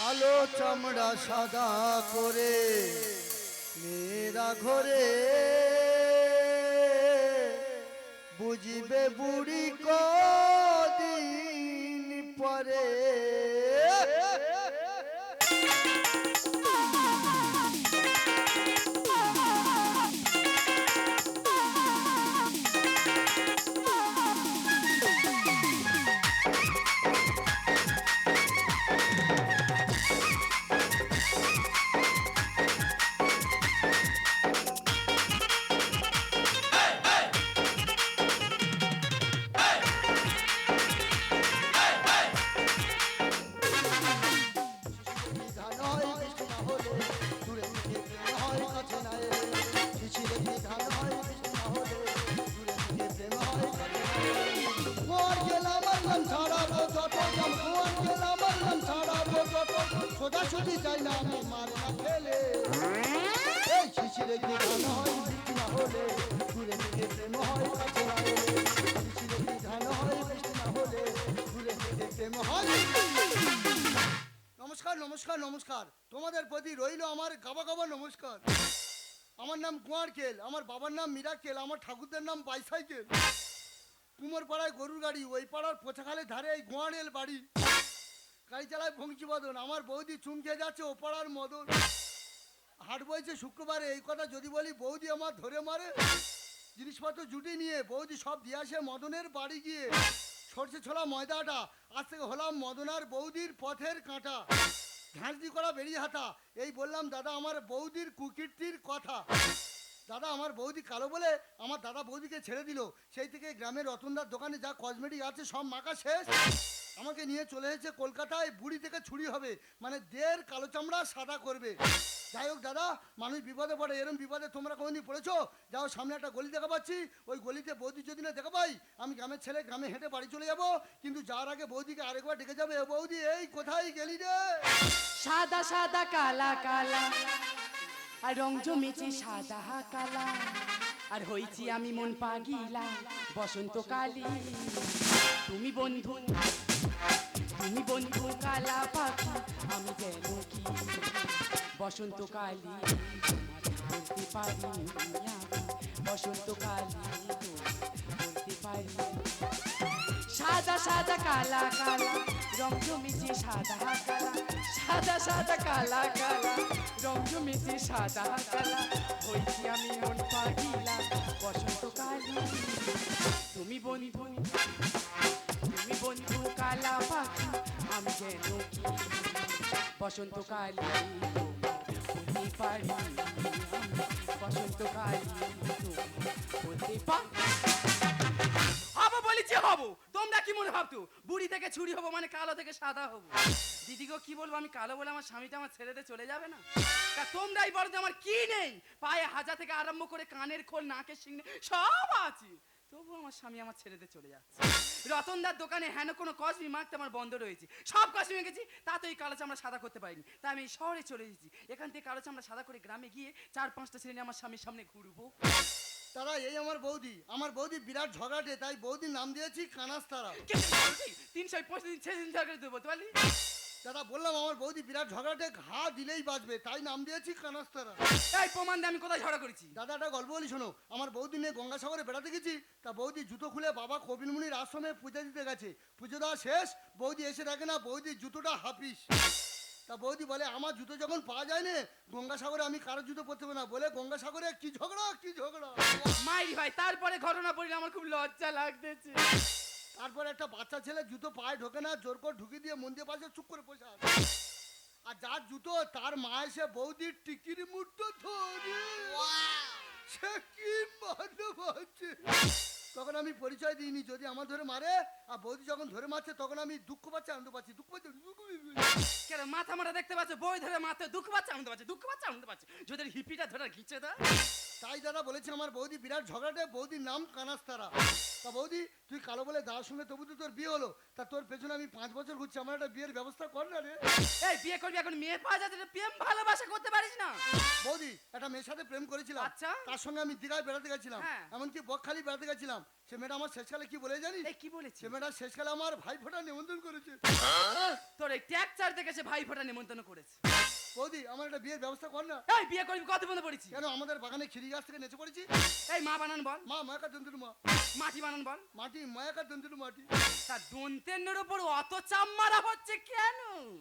আলো চামড়া সাদা করে মেয়েরা ঘরে বুঝবে বুড়ি কদিন নমস্কার। তোমাদের প্রতি রইল আমার গাবা গাবা নমস্কার। আমার নাম কুয়ারকেল আমার বাবার নাম মীরা মিরাকেল আমার ঠাকুরদের নাম বাইসাইকেল কুমোর পাড়ায় গরুর গাড়ি ওই পাড়ার পোছাখালের ধারে এই গোয়ারেল বাড়ি। গাড়ি চালায় বংশীবদন আমার বৌদি চুমকে যাচ্ছে ও পাড়ার মদন। হাট বইছে শুক্রবারে, এই কথা যদি বলি বৌদি আমার ধরে মারে। জিনিসপত্র জুটি নিয়ে বৌদি সব দিয়ে আসে মদনের বাড়ি গিয়ে। সর্ষে ছোলা ময়দাটা, আজ থেকে হলাম মদনার বৌদির পথের কাঁটা। ঝাঁঝি করা বেরিয়ে হাতা এই বললাম, দাদা, আমার বৌদির কুকীর্তির কথা। দাদা, আমার বৌদি কালো বলে আমার দাদা বৌদিকে ছেড়ে দিল। সেই থেকে গ্রামের রতনদার দোকানে যা কসমেটিক আছে সব মাখা শেষ। আমাকে নিয়ে চলে এসেছে কলকাতায়, বুড়ি থেকে ছুরি হবে। মানে দেড় কালো চামড়া সাদা করবে। যাই হোক দাদা, মানুষ বিপদে পড়ে, এরম বিপদে তোমরা কোনোদিন পড়েছো? যাও, সামনে একটা গলি দেখা পাচ্ছি। ওই গলিতে বৌদি যদি না দেখা পাই, আমি গ্রামের ছেলে, গ্রামে হেঁটে বাড়ি চলে যাব। কিন্তু যার আগে বৌদিকে আরেকবার ডেকে যাবে। "এ বৌদি, এই কোথায় গেলি রে? সাদা সাদা, কালা কালা। আর রং জমেছে সাদা, কালা। আর হইছি আমি মন পাগিলা, বসন্ত বসন্তকালী তুমি বন্ধু তুমি বন্ধু কালা পাখি, আমি যেন কি? বসন্তকালী বলতে পারি বসন্তকালী বলতে পারি সাদা সাদা কালা কালা, রং জমেছে সাদা কালা। সাদা সাদা কালা কালা, রং জমেছে সাদা কালা। হয়েছি আমি মন পাগিলা বসন্তকালী তুমি বন্ধু তুমি বন্ধু কালা পাখি, আমি যেন কি? বসন্তকালী পারি বসন্তকালী পারি হব। বলেছি হব। তোমরা কি মনে ভাবতো? বুড়ি থেকে ছুরি হব মানে কালো থেকে সাদা হব? দিদিগো কি বলব আমি কালো বলে আমার স্বামীটা আমার ছেড়েতে চলে যাবে না? তা তোমরাই বলো যে আমার কি নেই? পায়ে হাজা থেকে আরম্ভ করে কানের খোল, নাকের সিংনে সব আছে। তবু আমার স্বামী আমার ছেড়েতে চলে যাচ্ছে। রতনদার দোকানে হেন কোনো কসমি মাখতে আমার বন্ধ রয়েছে। সব কসমি মেখেছি তাতে ওই কালো চামড়া সাদা করতে পারিনি। তাই আমি এই শহরে চলে এসেছি। এখান থেকে কালো চামড়া সাদা করে গ্রামে গিয়ে চার পাঁচটা শ্রেণি আমার স্বামীর সামনে ঘুরবো। তারা এই আমার বৌদি। আমার বৌদি বিরাট ঝগড়াটে তাই বৌদির নাম দিয়েছি কানাস তারা। তিনশো পঁচিশ দিন দিন ঝগড়া দেবো পারলি? দাদা বললাম আমার বৌদি বিরাট ঝগড়াটে ঘা দিলেই বাঁচবে তাই নাম দিয়েছি কানাস তারা এই প্রমাণ দিয়ে আমি কোথায় ঝগড়া করেছি? দাদা একটা গল্প বলি শোনো। আমার বৌদি নিয়ে গঙ্গাসাগরে বেড়াতে গেছি তা বৌদি জুতো খুলে বাবা কবির মুনির আশ্রমে পুজো দিতে গেছে। পুজো দেওয়া শেষ বৌদি এসে দেখে না বৌদির জুতোটা হাফিস। তা বৌদি বলে আমার জুতো যখন পাওয়া যায় না গঙ্গাসাগরে আমি কারও জুতো পরতে না। বলে গঙ্গাসাগরে কি ঝগড়া কি ঝগড়া? মাইরি ভাই তারপরে ঘটনা পড়লে আমার খুব লজ্জা লাগতেছে। তারপর একটা বাচ্চা ছেলে জুতো পায়ে ঢোকে না জোর করে ঢুকিয়ে দিয়ে মন্দির পাশে চুপ করে বসে আছে। আর যার জুতো তার মা এসে বৌদির টিকির মুঠো ধরে। সে কি হচ্ছে তখন আমি পরিচয় দিইনি যদি আমার ধরে মারে আর বৌদি যখন ধরে মারছে তখন আমি দুঃখ পাচ্ছি আনন্দ পাচ্ছি দুঃখ পাচ্ছি কেন মাথা মারা দেখতে পাচ্ছে বই ধরে মাথা দুঃখ পাচ্ছে আনন্দ পাচ্ছে দুঃখ পাচ্ছে আনন্দ পাচ্ছে। যদি হিপিটা ধরে ঘিচে দেয় তাই দাদা বলেছে আমার বৌদি বিরাট ঝগড়াটে বৌদির নাম কানাস্তারা তা বৌদি তুই কালো বলে দাদার সঙ্গে তবু তো তোর বিয়ে হলো। তা তোর পেছনে আমি পাঁচ বছর ঘুরছি আমার একটা বিয়ের ব্যবস্থা কর না রে। এই বিয়ে করবি? এখন মেয়ে পাওয়া যাচ্ছে না, প্রেম ভালোবাসা করতে পারিস না। বৌদি একটা মেয়ের সাথে প্রেম করেছিলাম। আচ্ছা। তার সঙ্গে আমি দীঘায় বেড়াতে গেছিলাম। হ্যাঁ। এমনকি বকখালি বেড়াতে গেছিলাম। সে মেয়েটা আমার শেষকালে কি বলে জানিস? এই কি বলেছি? সে মেয়েটা শেষকালে আমার ভাই ফোটা নিমন্ত্রণ করেছে। তোর এই ট্যাকচার দেখে সে ভাই ফোটা নিমন্ত্রণ করেছে। বৌদি আমার একটা বিয়ের ব্যবস্থা কর না। এই বিয়ে করবি? কত বন্ধ পড়েছি কেন আমাদের বাগানে খিরি গাছ থেকে নেচে পড়েছি এই মা বানান বল। মা মায়াকা দন্তুর মা। মাটি বানান বল। মাটি মায়াকা দন্তুর মাটি? তা দন্তের উপর অত চাপ মারা হচ্ছে কেন?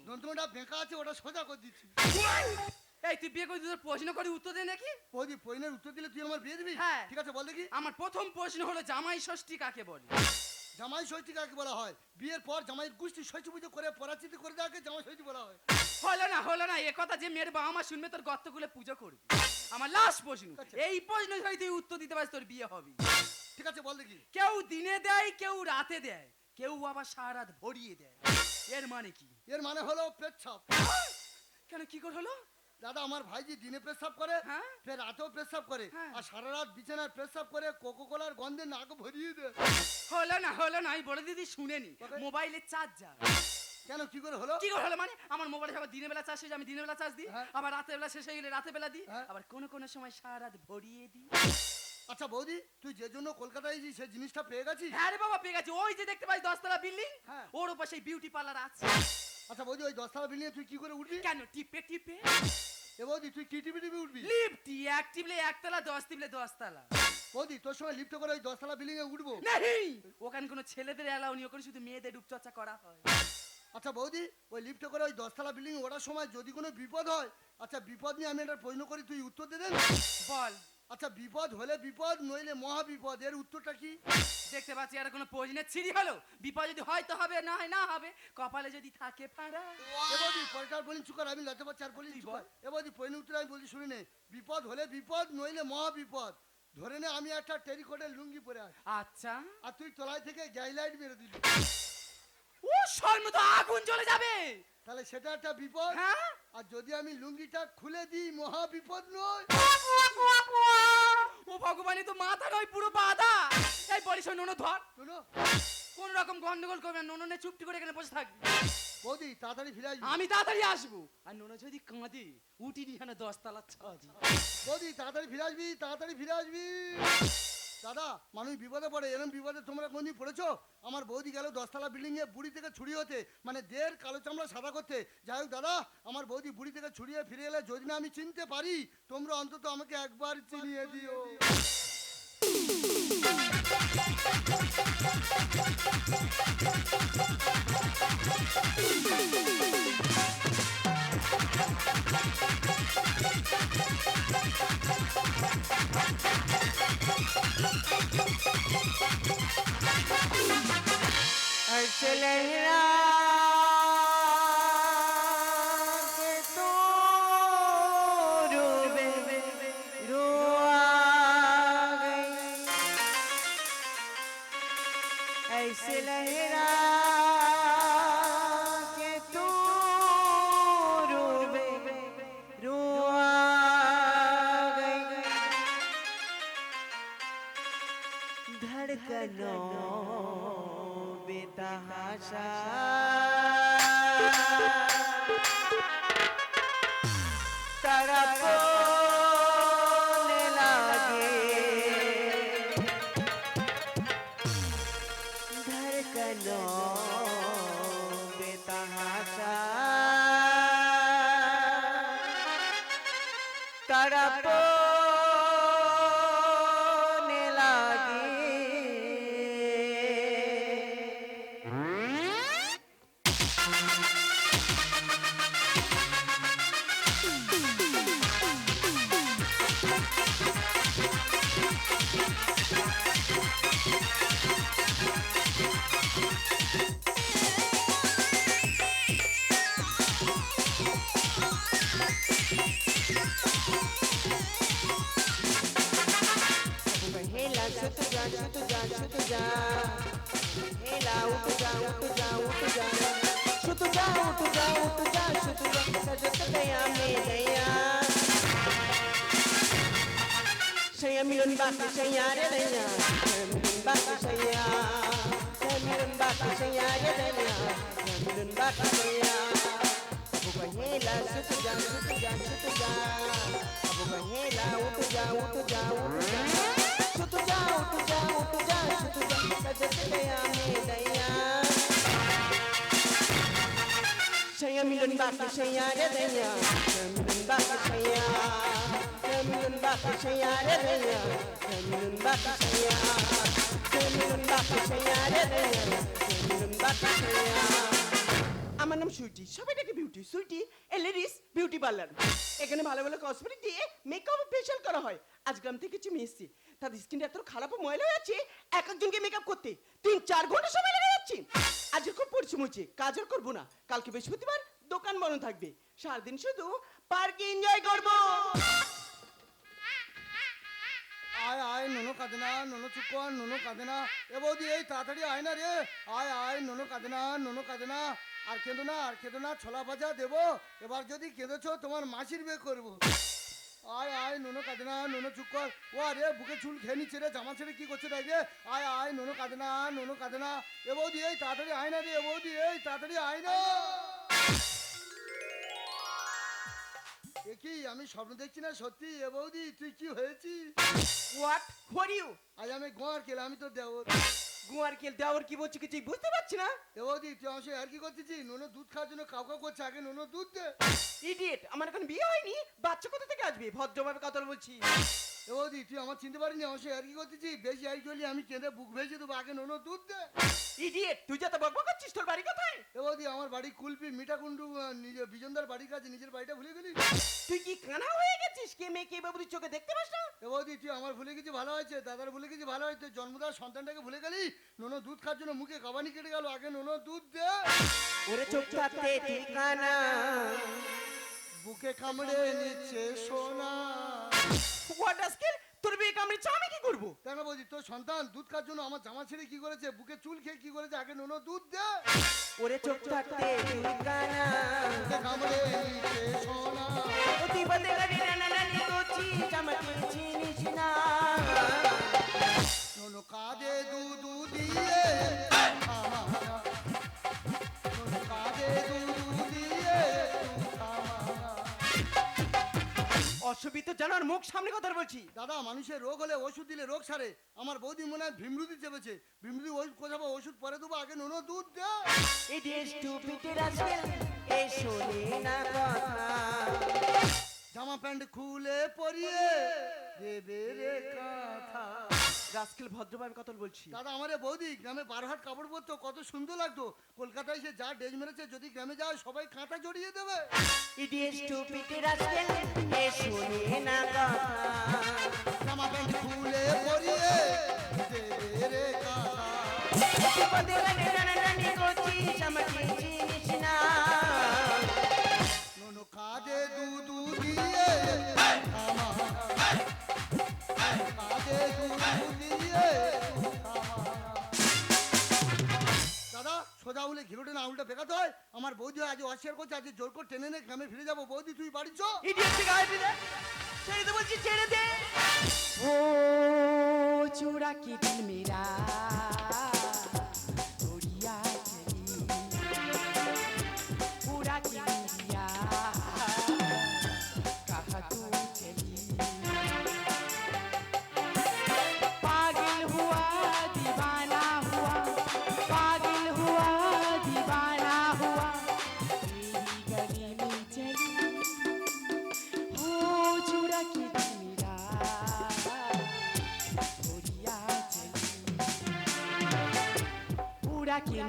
দন্তুটা বেঁকা আছে ওটা সোজা করে দিচ্ছি। এই তুই বিয়ে করে তোর প্রশ্ন করে উত্তর দে নাকি? বৌদি পয়নের উত্তর দিলে তুই আমার বিয়ে দিবি? হ্যাঁ। ঠিক আছে বল দেখি। আমার প্রথম প্রশ্ন হলো জামাই ষষ্ঠী কাকে বলে? জামাই ষষ্ঠী কাকে বলা হয়? বিয়ের পর জামাই গোষ্ঠী ষষ্ঠী পুজো করে পরাচিতি করে দেওয়াকে জামাই ষষ্ঠী বলা হয়। হলো না হলো না এ কথা যে মেয়ের বাবা মা শুনবে তোর গর্ত খুলে পুজো করবি। আমার লাস্ট প্রশ্ন আচ্ছা। এই প্রশ্ন যদি তুই উত্তর দিতে পারিস তোর বিয়ে হবে। ঠিক আছে বল দেখি। কেউ দিনে দেয় কেউ রাতে দেয় কেউ আবার সারা রাত ভরিয়ে দেয়। এর মানে কি? এর মানে হলো পেচ্ছাপ। কেন কি করে হলো? দাদা আমার ভাইজি দিনে পেশাব করে হ্যাঁ। ফের রাতেও পেশাব করে হ্যাঁ। আর সারা রাত বিছানায় পেশাব করে কোকো কোলার গন্ধে নাক ভরিয়ে দেয়। হলো না হলো না আমি বলে দিদি শুনেনি কোথায়? মোবাইলে চার্জার। কেন কি করে হলো? কি করে হলো মানে? আমার মোবাইলে আবার দিনের বেলা চার্জ হয়ে আমি দিনের বেলা চার্জ দিই। হ্যাঁ। আবার রাতের বেলা শেষ হয়ে গেলে রাতের বেলা দিই। হ্যাঁ। আবার কোন কোন সময় সারা রাত ভরিয়ে দিই। আচ্ছা বৌদি তুই যে জন্য কলকাতায় এসেছিস সেই জিনিসটা পেয়ে গেছিস? হ্যাঁ রে বাবা পেয়ে গেছি। ওই যে দেখতে পাই দশতলা বিল্ডিং হ্যাঁ। ওর উপর সেই বিউটি পার্লার আছে। আচ্ছা বৌদি ওই দশতলা বিল্ডিংয়ে তুই কি করে উঠবি? কেন টিপে টিপে? এ বৌদি তুই কি টিভি টিভি উঠবি? লিফটি এক টিপলে একতলা দশ টিপলে দশতলা। বৌদি তোর সঙ্গে লিফটে করে ওই দশতলা এ উঠবো? নেই ওখানে কোনো ছেলেদের এলাও নেই ওখানে শুধু মেয়েদের রূপচর্চা করা হয়। আচ্ছা বৌদি ওই লিফটে করে ওই দশতলা বিল্ডিং ওঠার সময় যদি কোনো বিপদ হয় আচ্ছা বিপদ নিয়ে আমি একটা প্রশ্ন করি তুই উত্তর দে দেন। বল। আচ্ছা বিপদ হলে বিপদ নইলে মহা বিপদ এর উত্তরটা কি? দেখতে পাচ্ছি আর কোনো প্রয়োজনের ছিড়ি হলো। বিপদ যদি হয় তো হবে না হয় না হবে। কপালে যদি থাকে ফাঁড়া। বলি চুকার আমি লতে পারছি আর বলি চুকার। এ পয়নি উত্তর আমি বলছি শুনি নে। বিপদ হলে বিপদ নইলে মহা বিপদ ধরে নে আমি একটা টেরিকটের লুঙ্গি পরে আছি। আচ্ছা। আর তুই তলায় থেকে গ্যাইলাইট মেরে দিলি। ও স্বর্ণ তো আগুন চলে যাবে। তাহলে সেটা একটা বিপদ। হ্যাঁ? আর যদি আমি লুঙ্গিটা খুলে দিই মহা বিপদ নয় ভগবানই তো মাথা নয় পুরো বাধা। এই বলিস নোনো ধর। শোনো। কোন রকম গন্ডগোল করবে না নে চুপটি করে এখানে বসে থাকবি। বৌদি তাড়াতাড়ি ফিরে আসবি। আমি তাড়াতাড়ি আসব। আর নুনু যদি কাঁদে উঠি এখানে দশতলা ছাদ। বৌদি তাড়াতাড়ি ফিরে আসবি তাড়াতাড়ি ফিরে আসবি। দাদা, মানুষ বিপদে পড়ে, এরম বিপদে তোমরা কোনদিন পড়েছ আমার বৌদি গেল দশতলা বিল্ডিং এ বুড়ি থেকে ছুরি হতে মানে দেড় কালো চামড়া সাদা করতে যাই হোক দাদা, আমার বৌদি বুড়ি থেকে ছুরিয়ে ফিরে এলে যদি না আমি চিনতে পারি, তোমরা অন্তত আমাকে একবার চিনিয়ে দিও কেন বেতাহাসা Shaya milun bak shaya re daya, milun bak shaya. আমার নাম সুইটি, সবাই ডাকে বিউটি সুইটি, এ লেডিস বিউটি পার্লার এখানে ভালো ভালো কসমেটিক দিয়ে মেকআপ ফেশিয়াল করা হয়। আজ গ্রাম থেকে কিছু মেয়ে তাদের স্কিনটা এত খারাপ ময়লা হয়ে যাচ্ছে, এক একজনকে মেকআপ করতে তিন চার ঘণ্টা সময় লেগে যাচ্ছে। আজ খুব পরিশ্রম হচ্ছে, কাজ আর করব না। কালকে বৃহস্পতিবার দোকান বন্ধ থাকবে। সারাদিন শুধু পার্কে এনজয় করব। নোনো কাঁদে না নোনো চুপ কর নোনো কাঁদে না এ বৌদি, এই তাড়াতাড়ি আয় না রে। আয় আয়, নোনো কাঁদে না নোনো কাঁদে না আর কেঁদো না, আর কেঁদো না, ছোলা ভাজা দেবো। এবার যদি কেঁদেছো, তোমার মাসির বিয়ে করব। আয় আয়, নোনো কাঁদে না নোনো চুপ কর ও আরে, বুকে চুল খেয়ে নিচ্ছে রে, জামা ছেড়ে কি করছে রে? আয় আয়, নোনো কাঁদে না নোনো কাঁদে না এ বৌদি, এই তাড়াতাড়ি আয় না রে, এ বৌদি, এই তাড়াতাড়ি আয় না। কি আমি স্বপ্ন দেখছি না সত্যি? এ বৌদি তুই কি হয়েছিস? হোয়াট হোয়ার ইউ আজ আমি গোয়ার কেল আমি তো দেওর। গোয়ার কেল দেওর কি বলছি কিছু বুঝতে পারছি না। এ বৌদি তুই আমার সঙ্গে আর কি করতেছি? নুনো দুধ খাওয়ার জন্য কাউ কাউ করছে আগে নুনো দুধ দে। ইডিয়েট আমার এখন বিয়ে হয়নি বাচ্চা কোথা থেকে আসবে? ভদ্রভাবে কথা বলছি। এ বৌদি তুই আমার চিনতে পারিনি আমার সঙ্গে আর কি করতেছি বেশি আর করলি আমি কেঁদে বুক ভেজে দেবো আগে নুনো দুধ দে। ইডিয়েট তুই যত বকবক করছিস তোর বাড়ি কোথায়? এ বৌদি আমার বাড়ি কুলপি মিঠাকুন্ডু আহ, নিজে বিজনদার বাড়ির কাছে নিজের বাড়িটা ভুলে গেলি? তুই কি কানা হয়ে গেছিস? কে মেয়ে কে বাবু তুই চোখে দেখতে পাস না? এ বৌদি তুই আমার ভুলে গেছি ভালো হয়েছে দাদার ভুলে গেছি ভালো হয়েছে জন্মদার সন্তানটাকে ভুলে গেলি? নুনো দুধ খাওয়ার জন্য মুখে কাবানি কেটে গেল আগে নুনো দুধ দে। ওরে চোখ থাকতে ঠিকানা। বুকে কামড়ে নিচ্ছে সোনা। হোয়াট আজকেল তোর বিয়ে কামড়েছে আমি কি করব? কেন তোর সন্তান দুধ খাওয়ার জন্য আমার জামা ছেড়ে কি করেছে? বুকে চুল খেয়ে কি করেছে? আগে নুনো দুধ দে। ওরে চোখ থাকতে ঠিকানা কানা কামড়ে। জানার মুখ সামনে কথা বলছি। দাদা মানুষের রোগ হলে ওষুধ দিলে রোগ সারে। আমার বৌদি মনে হয় ভীমরুদি চেপেছে। ভীমরুদি ওষুধ কোথাও ওষুধ পরে দেবো আগে নুনো দুধ দে। শোনে না কথা। জামা প্যান্ট খুলে পরিয়ে দেবে রে কথা। রাস্কেল ভদ্রভাবে কথা বলছি। দাদা আমারে বৌদি গ্রামে বারো হাট কাপড় পরতো কত সুন্দর লাগতো। কলকাতায় সে যা ডেজ মেরেছে যদি গ্রামে যায় সবাই কাঁটা জড়িয়ে দেবে। ইডিয়েট স্টুপিড শোনে না জামা প্যান্ট খুলে পরিয়ে দেবে রে কথা আউলে ঘিরোটে না আউলটা ফেকাতে হয়। আমার বৌদি আজ অস্বীকার করছে আজ জোর করে টেনে নে গ্রামে ফিরে যাব। বৌদি তুই বাড়িছ চো ইডিয়েট থেকে ছেড়ে দে বলছি ছেড়ে দে। ও চূড়া কি মেরা ডাকে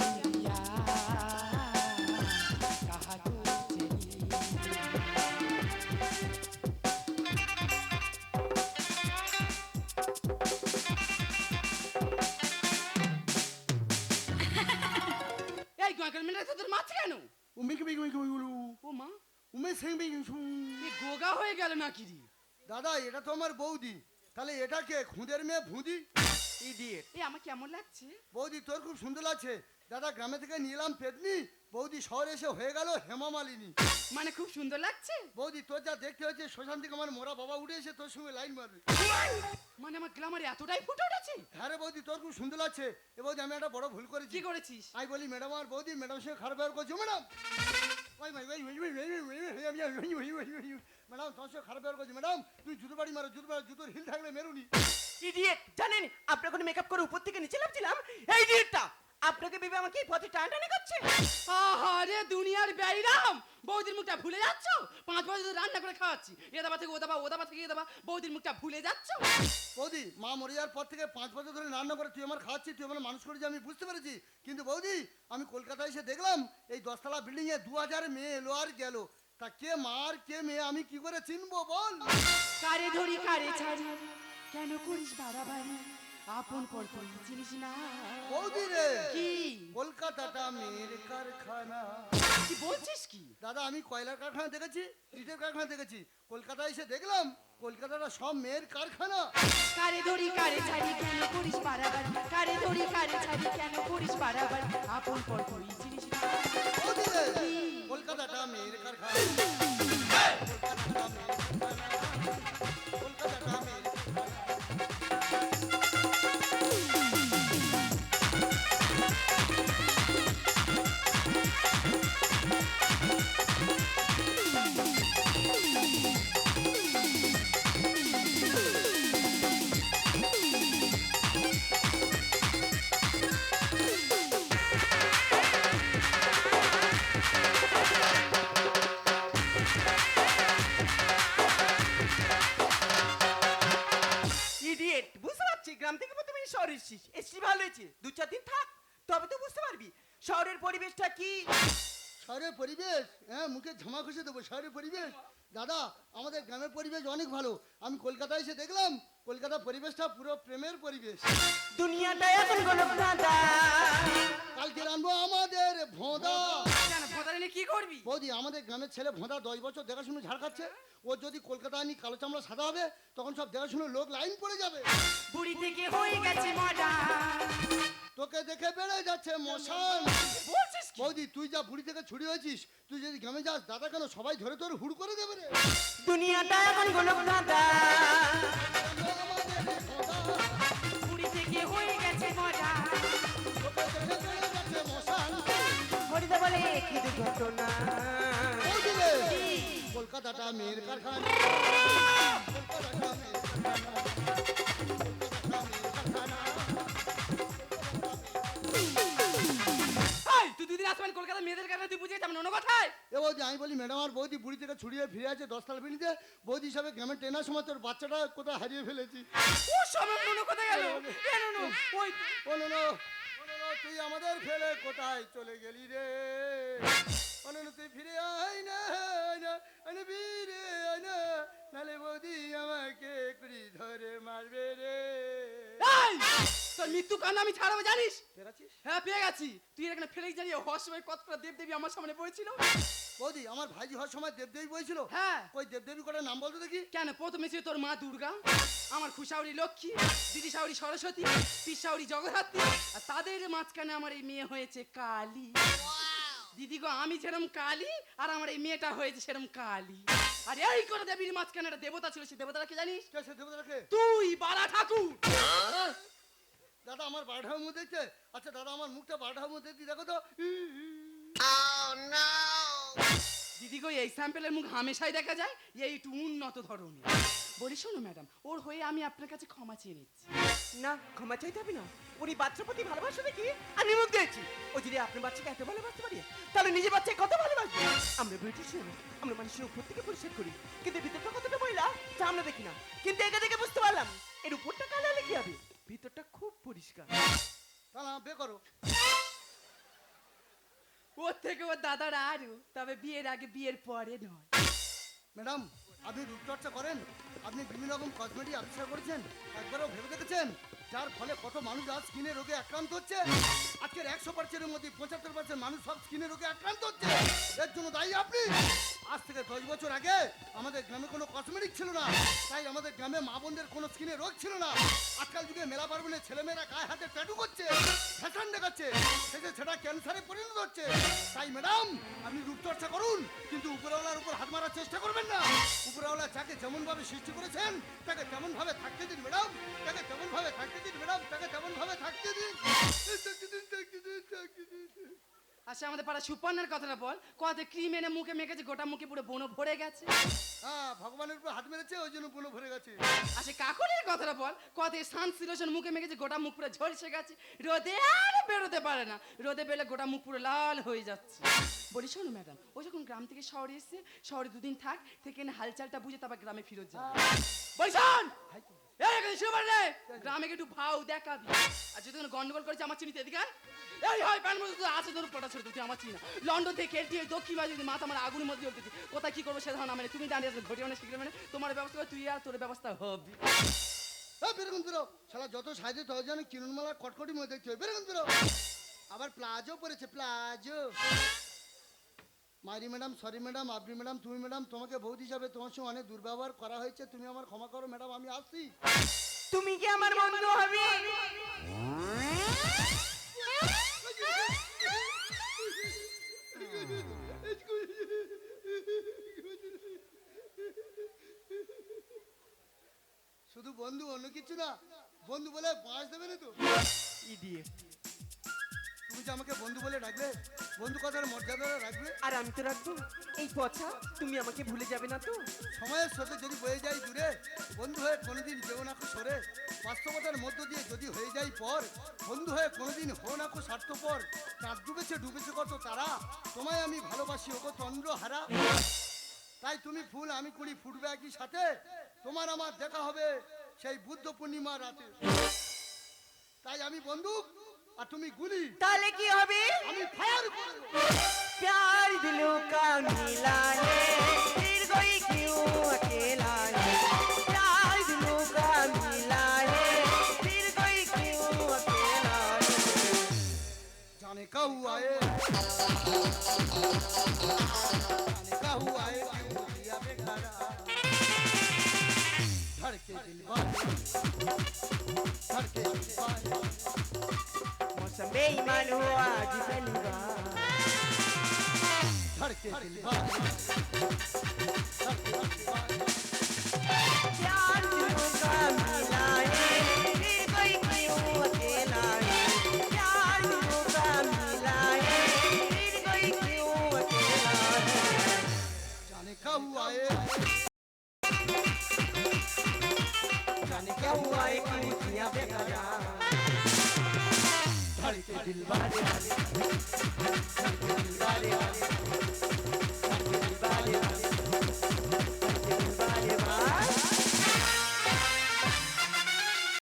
মাছ কেন উমেকে বেগে বেগে বলু মা উমে সেং বেগে গোগা হয়ে গেল নাকি দাদা, এটা তো আমার বৌদি। তাহলে এটাকে খুঁদের মেয়ে ভুঁদি? ইডিয়েট এ আমার কেমন লাগছে? বৌদি তোর খুব সুন্দর লাগছে। দাদা গ্রামে থেকে নিয়ে এলাম পেতনি। বৌদি শহরে এসে হয়ে গেল হেমা মালিনী মানে খুব সুন্দর লাগছে? বৌদি তোর যা দেখতে হচ্ছে শ্মশান থেকে আমার মোরা বাবা উঠে এসে তোর সঙ্গে লাইন মারবে। মানে আমার গ্লামারে এতটাই ফুটে উঠেছে? হ্যাঁ রে বৌদি তোর খুব সুন্দর লাগছে। এ বৌদি আমি একটা বড় ভুল করেছি। কি করেছিস? আমি বলি ম্যাডাম আর বৌদি ম্যাডাম সঙ্গে খারাপ ব্যবহার করছ ম্যাডাম? ম্যাডাম, তোমার সঙ্গে খারাপ ব্যবহার করছি। ম্যাডাম তুই বাড়ি মারো, জুতো জুতোর হিল থাকলে মেরুনি। ইডিয়েট জানেন আপনার কোনো মেকআপ করে উপর থেকে নিচে নামছিলাম? এই ইডিয়েটটা আপনাকে ভেবে আমাকে এই পথে টানাটানি করছে? আহারে দুনিয়ার ব্যয়রাম বৌদির মুখটা ভুলে যাচ্ছ? পাঁচ বছর ধরে রান্না করে খাওয়াচ্ছি। এ দাবা থেকে ও দাবা ও দাবা থেকে এ দাবা। বৌদির মুখটা ভুলে যাচ্ছ? বৌদি মা মরে যাওয়ার পর থেকে পাঁচ বছর ধরে রান্না করে তুই আমার খাওয়াচ্ছি তুই আমার মানুষ করেছি আমি বুঝতে পেরেছি। কিন্তু বৌদি আমি কলকাতায় এসে দেখলাম এই দশতলা বিল্ডিং এ দু হাজার মেয়ে এলো আর গেল। তা কে মার কে মেয়ে আমি কি করে চিনবো বল? কারে ধরি কারে ছাড়ি? কেন করিস বাড়াবাড়ি? আপন তুই চিনিস না? বৌদি রে কি? কলকাতাটা মেয়ের কারখানা। কি বলছিস কি? দাদা আমি কয়লার কারখানা দেখেছি ইটের কারখানা দেখেছি। কলকাতায় এসে দেখলাম কলকাতাটা সব মেয়ের কারখানা। কারে ধরি কারে ছাড়ি কেন করিস বাড়াবার কারে ধরি কারে ছাড়ি কেন করিস বাড়াবার আপন পর তুই চিনিস না? বৌদি রে কলকাতাটা মেয়ের কারখানা। কলকাতাটা মেয়ের কারখানা। কলকাতাটা এসেছিস এসছি ভালো হয়েছে? দু চার দিন থাক তবে তো বুঝতে পারবি। শহরের পরিবেশটা কি? শহরের পরিবেশ? হ্যাঁ মুখে ঝামা খুশি দেবো শহরের পরিবেশ। দাদা আমাদের গ্রামের পরিবেশ অনেক ভালো। আমি কলকাতায় এসে দেখলাম কলকাতার পরিবেশটা পুরো প্রেমের পরিবেশ। দুনিয়াটা এখন গোলক কালকে রানবো আমাদের ভোঁদা। নিয়ে কি করবি? বৌদি আমাদের গ্রামের ছেলে ভোঁদা দশ বছর দেখাশুনো ঝাড় খাচ্ছে। ও যদি কলকাতায় নিয়ে কালো চামড়া সাদা হবে তখন সব দেখাশুনো লোক লাইন পড়ে যাবে। বুড়ি থেকে হয়ে গেছে মডা তোকে দেখে বেড়ে যাচ্ছে মশান বৌদি তুই যা বুড়ি থেকে ছুরি হয়েছিস তুই যদি গ্রামে যাস দাদা কেন সবাই ধরে ধরে হুড় করে দেবে রে? দুনিয়াটা এখন গোলক ধাঁধা বৌদি রে, কলকাতাটা মেয়ের কারখানা কলকাতাটা মেয়ের কারখানা কলকাতাটা মেয়ের কারখানা এই তুই দুদিন আসবেন কলকাতা মেয়েদের কারণে তুই বুঝে যাবেন অন্য কথায় এ বৌদি আমি বলি ম্যাডাম আর বৌদি বুড়ি থেকে ছুড়িয়ে ফিরে আছে দশতলা বিল্ডিতে বৌদি হিসাবে গ্রামে ট্রেনার সময় তোর বাচ্চাটা কোথায় হারিয়ে ফেলেছি ও সময় নুনো কোথায় গেল কেন নো ওই অনুন অনুন তুই আমাদের ফেলে কোথায় চলে গেলি রে? অনুন তুই ফিরে আয় না আয় ফিরে আয় না নালে বৌদি আমাকে কুড়ি ধরে মারবে রে। তোর মৃত্যু কান্না আমি ছাড়াবো জানিস? হ্যাঁ পেয়ে গেছি। তুই এখানে ফেলে জানিয়ে হওয়ার সময় কতটা দেব দেবী আমার সামনে পড়েছিল। বৌদি আমার ভাইজি হওয়ার সময় দেবদেবী বইছিল। হ্যাঁ। ওই দেবদেবী করে নাম বলতো দেখি? কেন? প্রথমে ছিল তোর মা দুর্গা আমার খুশাউরি লক্ষ্মী দিদি সাউরি সরস্বতী পিসাউরি জগদ্ধাত্রী আর তাদের মাঝখানে আমার এই মেয়ে হয়েছে কালী। দিদি গো আমি যেরম কালী আর আমার এই মেয়েটা হয়েছে সেরম কালী। আর এই করে দেবীর মাঝখানে একটা দেবতা ছিল সেই দেবতাটা কি জানিস? কে সে দেবতা রাখে তুই বালা ঠাকুর। দাদা আমার বারোটার মধ্যে দেখছে আচ্ছা দাদা আমার মুখটা বারোটার মধ্যে দেখো তো। দিদি গো এই স্যাম্পেলের মুখ হামেশাই দেখা যায়? এই একটু উন্নত ধরনের। বলি শোনো ম্যাডাম ওর হয়ে আমি আপনার কাছে ক্ষমা চেয়ে নিচ্ছি। না ক্ষমা চাইতে হবে না। উনি বাচ্চার প্রতি ভালোবাসা দেখি আমি মুখ দিয়েছি। ও যদি আপনার বাচ্চাকে এত ভালোবাসতে পারি তাহলে নিজের বাচ্চাকে কত ভালোবাসবে? আমরা বিউটিশিয়ান আমরা মানুষের উপর থেকে পরিষ্কার করি। কিন্তু ভিতরটা কতটা ময়লা তা আমরা দেখি না। কিন্তু একে দেখে বুঝতে পারলাম এর উপরটা কালো হলে কি হবে? ভিতরটা খুব পরিষ্কার। তাহলে বে করো। ওর থেকে ওর দাদার আরও তবে বিয়ের আগে বিয়ের পরে নয়। ম্যাডাম, আপনি রূপচর্চা করেন, আপনি বিভিন্ন রকম কসমেটিক আবিষ্কার করেছেন, একবারও ভেবে দেখেছেন? যার ফলে কত মানুষ আজ স্কিনের রোগে আক্রান্ত হচ্ছে? আজকের একশো পার্সেন্টের মধ্যে পঁচাত্তর পার্সেন্ট মানুষ সব স্কিনের রোগে আক্রান্ত হচ্ছে। এর জন্য দায়ী আপনি? আজ থেকে দশ বছর আগে আমাদের গ্রামে কোনো কসমেটিক ছিল না। তাই আমাদের গ্রামে মা বোনদের কোনো স্কিনে রোগ ছিল না। আজকাল যুগে মেলা পার্বণে ছেলেমেয়েরা গায়ে হাতে ট্যাটু করছে ফ্যাশন দেখাচ্ছে, শেষে সেটা ক্যান্সারে পরিণত হচ্ছে। তাই ম্যাডাম আপনি রূপচর্চা করুন, কিন্তু উপরওয়ালার উপর হাত মারার চেষ্টা করবেন না। উপরওয়ালা যাকে যেমন ভাবে সৃষ্টি করেছেন, তাকে তেমন ভাবে থাকতে দিন ম্যাডাম তাকে তেমন ভাবে থাকতে দিন ম্যাডাম তাকে তেমন ভাবে থাকতে দিন থাকতে দিন থাকতে দিন থাকতে দিন। আচ্ছা আমাদের পাড়া সুপর্ণার কথাটা বল। কত ক্রিম এনে মুখে মেখেছে গোটা মুখে পুরো বনো ভরে গেছে। হ্যাঁ ভগবানের উপর হাত মেরেছে ওই জন্য বুনো ভরে গেছে। আচ্ছা কাকুরের কথাটা বল কত সানসিলোশন মুখে মেখেছে গোটা মুখ পুরো ঝলসে গেছে। রোদে আর বেরোতে পারে না। রোদে বেরোলে গোটা মুখ পুরো লাল হয়ে যাচ্ছে। বলি শোনো ম্যাডাম ও যখন গ্রাম থেকে শহরে এসছে শহরে দুদিন থাক থেকে হালচালটা বুঝে তারপর গ্রামে ফিরত যায় বলি শোন! গ্রামে একটু ভাও দেখাবি আর যদি গন্ডগোল করেছে, আমার চিনিতে এদিকে এই হয়, প্যান মধ্যে আছে তুই আমার চিনি না। লন্ডন থেকে ওই দক্ষিণ আগুনের মধ্যে কোথায় কি করব সে ধারণা মানে তুমি দাঁড়িয়ে আছো ঘটি মানে শিখলে মানে। তোমার ব্যবস্থা করে তুই আর তোর ব্যবস্থা হবে। বেরোগুন বেরো শালা যত সাইজে তত যেন কিরণমালা কটকটি মধ্যে দেখতে হয় বেরোগুন বেরো আবার প্লাজো পরেছে, প্লাজো। মারি ম্যাডাম সরি ম্যাডাম আপনি ম্যাডাম তুমি ম্যাডাম তোমাকে বৌদি হিসাবে তোমার সঙ্গে অনেক দুর্ব্যবহার করা হয়েছে তুমি আমার ক্ষমা করো ম্যাডাম আমি আসছি। তুমি কি আমার বন্ধু হবে? শুধু বন্ধু অন্য কিছু না। বন্ধু বলে বাঁশ দেবে না তো? ইডিয়েট। তুমি যে আমাকে বন্ধু বলে ডাকবে বন্ধু কথার মর্যাদা রাখবে। আর আমি তো রাখব। এই পচা তুমি আমাকে ভুলে যাবে না তো? সময়ের সাথে যদি বয়ে যাই দূরে বন্ধু হয়ে কোনোদিন যেও না সরে। বাস্তবতার মধ্য দিয়ে যদি হয়ে যাই পর বন্ধু হয়ে কোনোদিন হো না স্বার্থপর। চাঁদ ডুবেছে ডুবেছে কত তারা। তোমায় আমি ভালোবাসি ওগো চন্দ্র হারা তাই তুমি ফুল আমি কুড়ি ফুটবে একই সাথে। তোমার আমার দেখা হবে সেই বুদ্ধ পূর্ণিমা রাতে। তাই আমি বন্দুক আর তুমি গুলি তাহলে কি হবে আমি ফায়ার করবো प्यार दिलों का मिला है फिर कोई क्यों अकेला है प्यार दिलों का मिला है फिर कोई क्यों अकेला है जाने का हुआ है जाने का हुआ है क्यों दिया बेकारा धड़के दिल बारे धड़के दिल बारे मौसम बेईमान हुआ आज पहली बार धड़के दिल बारे धड़के